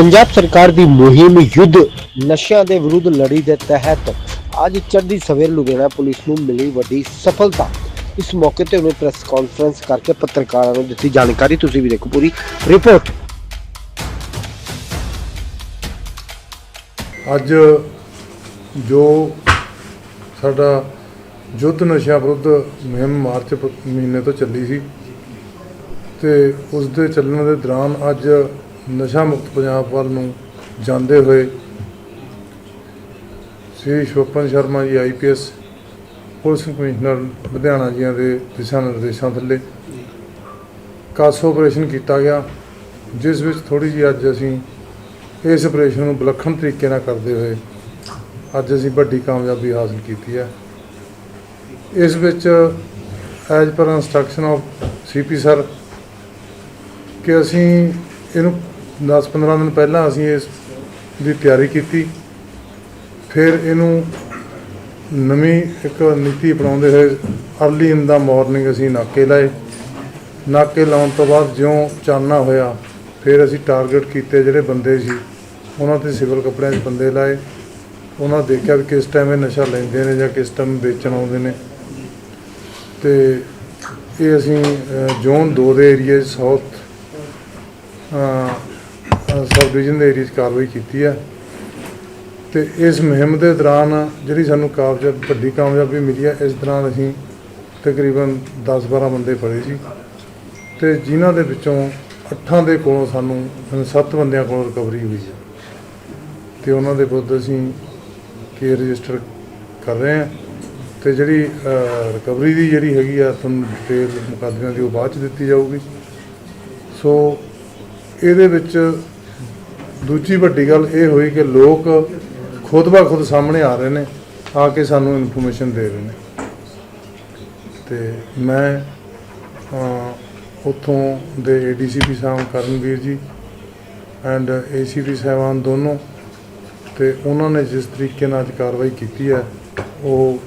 ਪੰਜਾਬ ਸਰਕਾਰ ਦੀ ਮੁਹਿੰਮ ਯੁੱਧ ਨਸ਼ਿਆਂ ਦੇ ਵਿਰੁੱਧ ਲੜੀ ਦੇ ਤਹਿਤ ਅੱਜ ਚੜ੍ਹਦੀ ਸਵੇਰ ਲੁਧਿਆਣਾ ਪੁਲਿਸ ਨੂੰ ਮਿਲੀ ਵੱਡੀ ਸਫਲਤਾ। ਇਸ ਮੌਕੇ ਤੇ ਉਹਨੇ ਪ੍ਰੈਸ ਕਾਨਫਰੰਸ ਕਰਕੇ ਪੱਤਰਕਾਰਾਂ ਨੂੰ ਦਿੱਤੀ ਜਾਣਕਾਰੀ। ਤੁਸੀਂ ਵੀ ਦੇਖੋ ਪੂਰੀ ਰਿਪੋਰਟ। ਅੱਜ ਜੋ ਸਾਡਾ ਯੁੱਧ ਨਸ਼ਿਆਂ ਵਿਰੁੱਧ ਮੁਹਿੰਮ ਮਾਰਚ ਮਹੀਨੇ ਤੋਂ ਚੱਲੀ ਸੀ ਤੇ ਉਸ ਦੇ ਚੱਲਣ ਦੇ ਦੌਰਾਨ ਅੱਜ ਨਸ਼ਾ ਮੁਕਤ ਪੰਜਾਬ ਵੱਲ ਨੂੰ ਜਾਂਦੇ ਹੋਏ ਸ੍ਰੀ ਸ਼ੋਪਨ Sharma ji IPS police commissioner Ludhiana ਜੀਆਂ ਦੇ ਦਿਸ਼ਾ ਨਿਰਦੇਸ਼ਾਂ ਥੱਲੇ ਕਾਸੋ ਆਪਰੇਸ਼ਨ ਕੀਤਾ ਗਿਆ, ਜਿਸ ਵਿੱਚ ਥੋੜੀ ਜਿਹੀ ਅੱਜ ਅਸੀਂ ਇਸ ਆਪਰੇਸ਼ਨ ਨੂੰ ਵਿਲੱਖਣ ਤਰੀਕੇ ਨਾਲ ਕਰਦੇ ਹੋਏ ਅੱਜ ਅਸੀਂ ਵੱਡੀ ਕਾਮਯਾਬੀ ਹਾਸਲ ਕੀਤੀ ਹੈ। ਇਸ ਵਿੱਚ as per instruction of CP sir ਕਿ ਅਸੀਂ ਇਹਨੂੰ 10-15 ਦਿਨ ਪਹਿਲਾਂ ਅਸੀਂ ਇਸ ਦੀ ਤਿਆਰੀ ਕੀਤੀ। ਫਿਰ ਇਹਨੂੰ ਨਵੀਂ ਇੱਕ ਨੀਤੀ ਅਪਣਾਉਂਦੇ ਹੋਏ ਅਰਲੀ ਇਨ ਦਾ ਮਾਰਨਿੰਗ ਅਸੀਂ ਨਾਕੇ ਲਾਏ। ਨਾਕੇ ਲਾਉਣ ਤੋਂ ਬਾਅਦ ਜਿਉਂ ਚਾਨਣਾ ਹੋਇਆ, ਫਿਰ ਅਸੀਂ ਟਾਰਗੇਟ ਕੀਤੇ ਜਿਹੜੇ ਬੰਦੇ ਸੀ। ਉਹਨਾਂ ਤੇ ਸਿਵਲ ਕੱਪੜਿਆਂ 'ਚ ਬੰਦੇ ਲਾਏ। ਉਹਨਾਂ ਦੇਖਿਆ ਵੀ ਕਿਸ ਟਾਈਮ ਇਹ ਨਸ਼ਾ ਲੈਂਦੇ ਨੇ ਜਾਂ ਕਿਸ ਟਾਈਮ ਵੇਚਣ ਆਉਂਦੇ ਨੇ। ਤੇ ਇਹ ਅਸੀਂ ਜ਼ੋਨ 2 ਦੇ ਏਰੀਏ ਸਾਊਥ ਸਬ ਡਿਵੀਜ਼ਨ ਦੇ ਏਰੀਏ 'ਚ ਕਾਰਵਾਈ ਕੀਤੀ ਹੈ ਤੇ ਇਸ ਮੁਹਿੰਮ ਦੇ ਦੌਰਾਨ ਜਿਹੜੀ ਸਾਨੂੰ ਕਾਮਯਾਬ, ਵੱਡੀ ਕਾਮਯਾਬੀ ਮਿਲੀ ਹੈ, ਇਸ ਦੌਰਾਨ ਅਸੀਂ ਤਕਰੀਬਨ 10-12 ਬੰਦੇ ਫੜੇ ਸੀ ਤੇ ਜਿਨ੍ਹਾਂ ਦੇ ਵਿੱਚੋਂ ਅੱਠਾਂ ਦੇ ਕੋਲੋਂ ਸਾਨੂੰ ਹੁਣ ਸੱਤ ਬੰਦਿਆਂ ਕੋਲੋਂ ਰਿਕਵਰੀ ਹੋਈ ਹੈ ਤੇ ਉਹਨਾਂ ਦੇ ਵਿਰੁੱਧ ਅਸੀਂ ਕੇਸ ਰਜਿਸਟਰ ਕਰ ਰਹੇ ਹਾਂ ਤੇ ਜਿਹੜੀ ਰਿਕਵਰੀ ਦੀ ਜਿਹੜੀ ਹੈਗੀ ਆ, ਤੁਹਾਨੂੰ ਡਿਟੇਲ ਮੁਕੱਦਮਿਆਂ ਦੀ ਉਹ ਬਾਅਦ ਚ ਦਿੱਤੀ ਜਾਊਗੀ। ਸੋ ਇਹਦੇ ਵਿੱਚ ਦੂਜੀ ਵੱਡੀ ਗੱਲ ਇਹ ਹੋਈ ਕਿ ਲੋਕ ਖੁਦ ਬਾ ਖੁਦ ਸਾਹਮਣੇ ਆ ਰਹੇ ਨੇ ਆ ਕੇ ਸਾਨੂੰ ਇਨਫੋਰਮੇਸ਼ਨ ਦੇ ਰਹੇ ਨੇ। ਤੇ ਮੈਂ ਅ, ਉੱਥੋਂ ਦੇ ਏਡੀਸੀਪੀ ਸਾਹਿਬ ਕਰਨਵੀਰ ਜੀ ਐਂਡ ਏਸੀਪੀ ਸਾਹਿਬਾਨ ਦੋਨੋਂ ਤੇ ਉਹਨਾਂ ਨੇ ਜਿਸ ਤਰੀਕੇ ਨਾਲ ਅੱਜ ਕਾਰਵਾਈ ਕੀਤੀ ਹੈ ਉਹ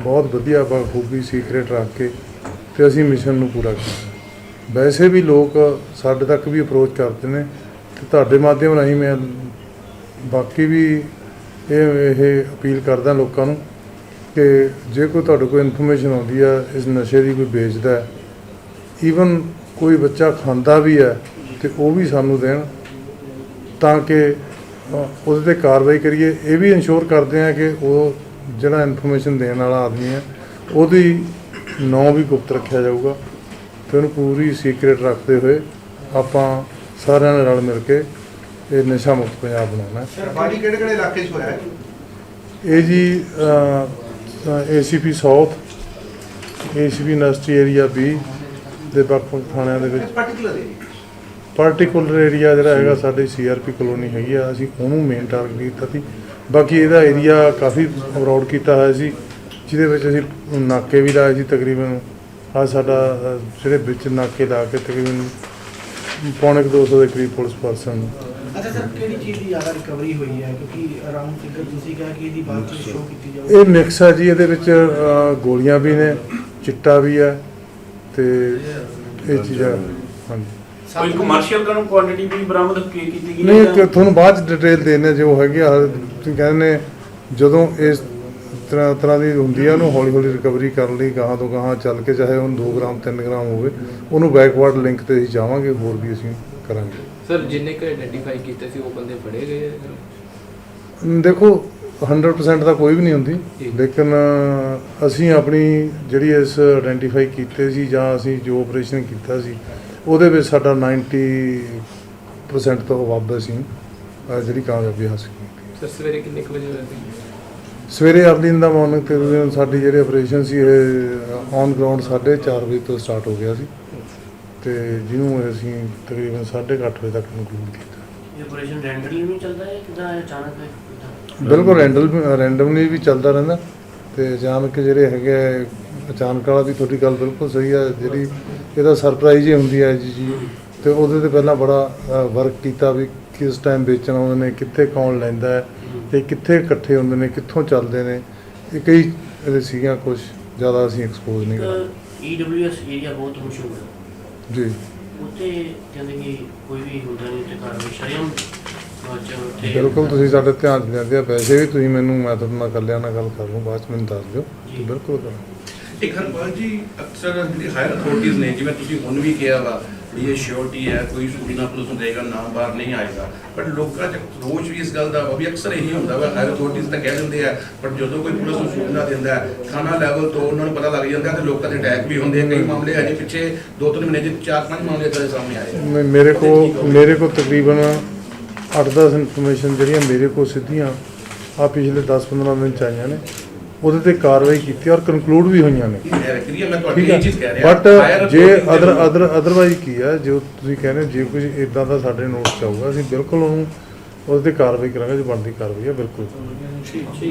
ਬਹੁਤ ਵਧੀਆ ਬਖੂਬੀ ਸੀਕ੍ਰੇਟ ਰੱਖ ਕੇ ਤੇ ਅਸੀਂ ਮਿਸ਼ਨ ਨੂੰ ਪੂਰਾ ਕੀਤਾ। ਵੈਸੇ ਵੀ ਲੋਕ ਸਾਡੇ ਤੱਕ ਵੀ ਅਪਰੋਚ ਕਰਦੇ ਨੇ ਤੇ ਤੁਹਾਡੇ ਮਾਧਿਅਮ ਰਾਹੀਂ ਮੈਂ ਬਾਕੀ ਵੀ ਇਹ ਇਹ ਅਪੀਲ ਕਰਦਾ ਲੋਕਾਂ ਨੂੰ ਕਿ ਜੇ ਕੋਈ ਤੁਹਾਡੇ ਕੋਲ ਇਨਫੋਰਮੇਸ਼ਨ ਆਉਂਦੀ ਆ, ਇਸ ਨਸ਼ੇ ਦੀ ਕੋਈ ਵੇਚਦਾ ਈਵਨ ਕੋਈ ਬੱਚਾ ਖਾਂਦਾ ਵੀ ਹੈ ਤੇ ਉਹ ਵੀ ਸਾਨੂੰ ਦੇਣ, ਤਾਂ ਕਿ ਉਹਦੇ ਤੇ ਕਾਰਵਾਈ ਕਰੀਏ। ਇਹ ਵੀ ਇਨਸ਼ੋਰ ਕਰਦੇ ਆ ਕਿ ਉਹ ਜਿਹੜਾ ਇਨਫੋਰਮੇਸ਼ਨ ਦੇਣ ਵਾਲਾ ਆਦਮੀ ਹੈ, ਉਹਦੀ ਨਾਂ ਵੀ ਗੁਪਤ ਰੱਖਿਆ ਜਾਊਗਾ ਤੇ ਉਹਨੂੰ ਪੂਰੀ ਸੀਕ੍ਰੇਟ ਰੱਖਦੇ ਹੋਏ ਆਪਾਂ ਸਾਰਿਆਂ ਨੇ ਰਲ ਮਿਲ ਕੇ ਇਹ ਨਸ਼ਾ ਮੁਕਤ ਪੰਜਾਬ ਬਣਾਉਣਾ ਹੈ। ਸਰ ਬਾਡੀ ਕਿਹੜੇ ਕਿਹੜੇ ਇਲਾਕੇ 'ਚ ਹੋਇਆ ਹੈ? ਇਹ ਜੀ ACP south ACP industry area B ਦੇ ਵੱਖ-ਵੱਖ ਥਾਣਿਆਂ ਦੇ ਵਿੱਚ। ਪਾਰਟਿਕੂਲਰ ਪਾਰਟਿਕੂਲਰ ਏਰੀਆ ਜਿਹੜਾ ਹੈਗਾ ਸਾਡੇ ਸੀਆਰਪੀ ਕਲੋਨੀ ਹੈਗੀ ਆ। ਅਸੀਂ ਉਹਨੂੰ ਮੇਨ ਟਾਰਗੇਟ ਕੀਤਾ ਸੀ। ਬਾਕੀ ਇਹਦਾ ਏਰੀਆ ਕਾਫੀ ਅਬਰੋਡ ਕੀਤਾ ਹੋਇਆ ਸੀ ਜਿਹਦੇ ਵਿੱਚ ਅਸੀਂ ਨਾਕੇ ਵੀ ਲਾਏ ਸੀ ਤਕਰੀਬਨ। ਆ ਸਾਡਾ ਜਿਹੜੇ ਵਿੱਚ ਨਾਕੇ ਲਾ ਕੇ ਤਕਰੀਬਨ ਪੌਣੇ ਕੁ 200 ਦੇ ਕਰੀਬ ਪੁਲਿਸ ਪਰਸਨ ਅੱਛਾ ਸਰ ਕਿਹੜੀ ਚੀਜ਼ ਦੀ ਜ਼ਿਆਦਾ ਰਿਕਵਰੀ ਹੋਈ ਹੈ? ਕਿਉਂਕਿ ਅਰਾਊਂਡ ਫਿਗਰ ਤੁਸੀਂ ਕਿਹਾ ਕਿ ਇਹਦੀ ਬਾਅਦ ਵਿੱਚ ਸ਼ੋਅ ਕੀਤੀ ਜਾਊਗੀ ਇਹ ਮਿਕਸ ਆ ਜੀ ਇਹਦੇ ਵਿੱਚ ਅ, ਗੋਲੀਆਂ ਵੀ ਨੇ ਚਿੱਟਾ ਵੀ ਹੈ ਤੇ ਇਹ ਚੀਜ਼ਾਂ ਹਾਂਜੀ। ਕੋਈ ਕਮਰਸ਼ੀਅਲ ਕਾਨੂੰ ਕੁਆਂਟੀਟੀ ਵੀ ਬਰਾਮਦ ਕੀ- ਕੀਤੀ ਗਈ ਨਹੀਂ ਹੈ ਤੁਹਾਨੂੰ ਬਾਅਦ ਚ ਡਿਟੇਲ ਦੇਣੇ ਜੋ ਹੈਗੀ ਆ ਤੁਸੀਂ ਕਹਿੰਦੇ ਨੇ ਜਦੋਂ ਇਸ ਤਰ੍ਹਾਂ ਤਰ੍ਹਾਂ ਦੀ ਹੁੰਦੀ ਆ ਉਹਨੂੰ ਹੌਲੀ ਹੌਲੀ ਰਿਕਵਰੀ ਕਰਨ ਲਈ ਗਾਹਾਂ ਤੋਂ ਗਾਹਾਂ ਚੱਲ ਕੇ ਚਾਹੇ ਉਹਨੂੰ 2 ਗ੍ਰਾਮ 3 ਗ੍ਰਾਮ ਹੋਵੇ ਉਹਨੂੰ ਬੈਕਵਰਡ ਲਿੰਕ ਤੇ ਅਸੀਂ ਜਾਵਾਂਗੇ ਹੋਰ ਵੀ ਅਸੀਂ ਕਰਾਂਗੇ ਸਰ ਜਿੰਨੇ ਕੁ ਆਇਡੈਂਟੀਫਾਈ ਕੀਤੇ ਸੀ ਉਹ ਬੰਦੇ ਫੜੇ ਗਏ ਆ? ਦੇਖੋ 100% ਤਾਂ ਕੋਈ ਵੀ ਨਹੀਂ ਹੁੰਦੀ। ਲੇਕਿਨ ਅਸੀਂ ਆਪਣੀ ਜਿਹੜੀ ਇਸ ਆਇਡੈਂਟੀਫਾਈ ਕੀਤੇ ਸੀ ਜਾਂ ਅਸੀਂ ਜੋ ਆਪਰੇਸ਼ਨ ਕੀਤਾ ਸੀ ਉਹਦੇ ਵਿੱਚ ਸਾਡਾ 90% ਤੋਂ ਵੱਧ ਅਸੀਂ ਜਿਹੜੀ ਕਾਮਯਾਬੀ ਹਾਸਲ ਕੀਤੀ ਸਰ ਸਵੇਰੇ ਕਿੰਨੇ ਵਜੇ ਸੀ ਸਵੇਰੇ ਅਰਲੀ ਇਨ ਦਾ ਮਾਰਨਿੰਗ ਤਕਰੀਬਨ ਸਾਡੀ ਜਿਹੜੇ ਆਪਰੇਸ਼ਨ ਸੀ ਇਹ ਔਨ ਗਰਾਊਂਡ 4:30 ਵਜੇ ਤੋਂ ਸਟਾਰਟ ਹੋ ਗਿਆ ਸੀ। ਤੇ ਜਿਹਨੂੰ ਅਸੀਂ ਤਕਰੀਬਨ 8:30 ਵਜੇ ਤੱਕ ਕੰਕਲੂਡ ਕੀਤਾ। ਇਹ ਆਪਰੇਸ਼ਨ ਰੈਂਡਮਲੀ ਵੀ ਚੱਲਦਾ ਹੈ ਕਿਦਾਂ ਅਚਾਨਕ ਬਿਲਕੁਲ ਰੈਂਡਲ ਰੈਂਡਮਲੀ ਵੀ ਚੱਲਦਾ ਰਹਿੰਦਾ। ਤੇ ਅਚਾਨਕ ਜਿਹੜੇ ਹੈਗੇ ਅਚਾਨਕ ਵਾਲਾ ਵੀ ਤੁਹਾਡੀ ਗੱਲ ਬਿਲਕੁਲ ਸਹੀ ਹੈ ਜਿਹੜੀ ਇਹਦਾ ਸਰਪ੍ਰਾਈਜ਼ ਹੀ ਹੁੰਦੀ ਹੈ ਜੀ। ਜੀ ਤੇ ਉਹਦੇ ਤੇ ਪਹਿਲਾਂ ਬੜਾ ਵਰਕ ਕੀਤਾ ਵੀ ਕਿਸ ਟਾਈਮ ਵੇਚਣ ਆਉਂਦੇ ਨੇ ਕਿੱਥੇ ਕੌਣ ਲੈਂਦਾ ਹੈ। ਤੇ ਕਿੱਥੇ ਇਕੱਠੇ ਹੁੰਦੇ ਨੇ ਕਿੱਥੋਂ ਚੱਲਦੇ ਨੇ ਇਹ ਕਈ ਇਹਦੇ ਸੀਗੀਆਂ ਕੁਝ ਜ਼ਿਆਦਾ ਅਸੀਂ ਐਕਸਪੋਜ਼ ਨਹੀਂ ਕਰਦੇ ਈਡਬਲਯੂਐਸ ਏਰੀਆ ਬਹੁਤ ਮਸ਼ਹੂਰ ਹੈ। ਜੀ। ਉੱਥੇ ਕਹਿੰਦੇ ਕਿ ਕੋਈ ਵੀ ਹੁੰਦਾ ਨਹੀਂ ਤੇ ਕਾਰਵਾਈ ਸ਼ਰਮ ਉੱਥੇ ਬਿਲਕੁਲ ਤੁਸੀਂ ਸਾਡੇ ਧਿਆਨ 'ਚ ਲਿਆਂਦੇ ਆ ਵੈਸੇ ਵੀ ਤੁਸੀਂ ਮੈਨੂੰ ਮੈਂ ਤੁਹਾਡੇ ਨਾਲ ਇਕੱਲਿਆਂ ਨਾਲ ਗੱਲ ਕਰ ਲੂੰ ਬਾਅਦ 'ਚ ਮੈਨੂੰ ਦੱਸ ਦਿਓ। ਬਿਲਕੁਲ। ਕਰਾਂਗੇ। ਇੱਕ ਹਰਪਾਲ ਜੀ ਅਕਸਰ ਜਿਹੜੀ ਹਾਇਰ ਅਥਾਰਟੀਆਂ ਨੇ ਜਿਵੇਂ ਤੁਸੀਂ ਹੁਣ ਵੀ ਕਿਹਾ ਵੀ ਇਹ ਸ਼ੋਰਟੀ ਹੈ, ਕੋਈ ਸੂਚਨਾ ਪੁਲਿਸ ਨੂੰ ਦੇਗਾ, ਨਾ ਬਾਹਰ ਨਹੀਂ ਆਏਗਾ। ਬਟ ਲੋਕਾਂ 'ਚ ਰੋਜ਼ ਵੀ ਇਸ ਗੱਲ ਦਾ ਵੀ ਅਕਸਰ ਇਹੀ ਹੁੰਦਾ ਵਾ ਹਾਇਰ ਅਥਾਰਟੀਆਂ ਤਾਂ ਕਹਿ ਦਿੰਦੇ ਆ ਬਟ ਜਦੋਂ ਕੋਈ ਪੁਲਿਸ ਨੂੰ ਸੂਚਨਾ ਦਿੰਦਾ ਥਾਣਾ ਲੈਵਲ ਤੋਂ ਉਹਨਾਂ ਨੂੰ ਪਤਾ ਲੱਗ ਜਾਂਦਾ ਤੇ ਲੋਕਾਂ ਦੇ ਅਟੈਕ ਵੀ ਹੁੰਦੇ ਆ। ਕਈ ਮਾਮਲੇ ਅਜੇ ਪਿੱਛੇ ਦੋ ਤਿੰਨ ਮਹੀਨੇ 'ਚ ਚਾਰ ਪੰਜ ਮਾਮਲੇ ਇੱਦਾਂ ਸਾਹਮਣੇ ਆਏ ਮੇਰੇ ਕੋ ਮੇਰੇ ਕੋ ਤਕਰੀਬਨ 8-10 ਇਨਫੋਰਮੇਸ਼ਨ ਜਿਹੜੀਆਂ ਮੇਰੇ ਕੋ ਸਿੱਧੀਆਂ ਆ ਪਿਛਲੇ 10-15 ਦਿਨ ਚ ਆਈਆਂ ਨੇ। ਉਹਦੇ ਤੇ ਕਾਰਵਾਈ ਕੀਤੀ ਔਰ ਕਨਕਲੂਡ ਵੀ ਹੋਈਆਂ ਨੇ। ਠੀਕ ਇਹ ਚੀਜ਼ ਕਹਿ ਹੈ ਰਿਹਾ ਬਟ ਜੇ ਅਦਰ ਅਦਰ ਅਦਰਵਾਈਜ਼ ਕੀ ਹੈ ਜੋ ਤੁਸੀਂ ਕਹਿੰਦੇ ਹੋ, ਜੇ ਕੁਝ ਇਦਾਂ ਦਾ ਸਾਡੇ ਨੋਟ ਚ ਆਊਗਾ ਅਸੀਂ ਬਿਲਕੁਲ ਉਹਨੂੰ ਉਹਦੇ ਤੇ ਕਾਰਵਾਈ ਕਰਾਂਗੇ ਜੋ ਬਣਦੀ ਕਾਰਵਾਈ ਹੈ ਬਿਲਕੁਲ।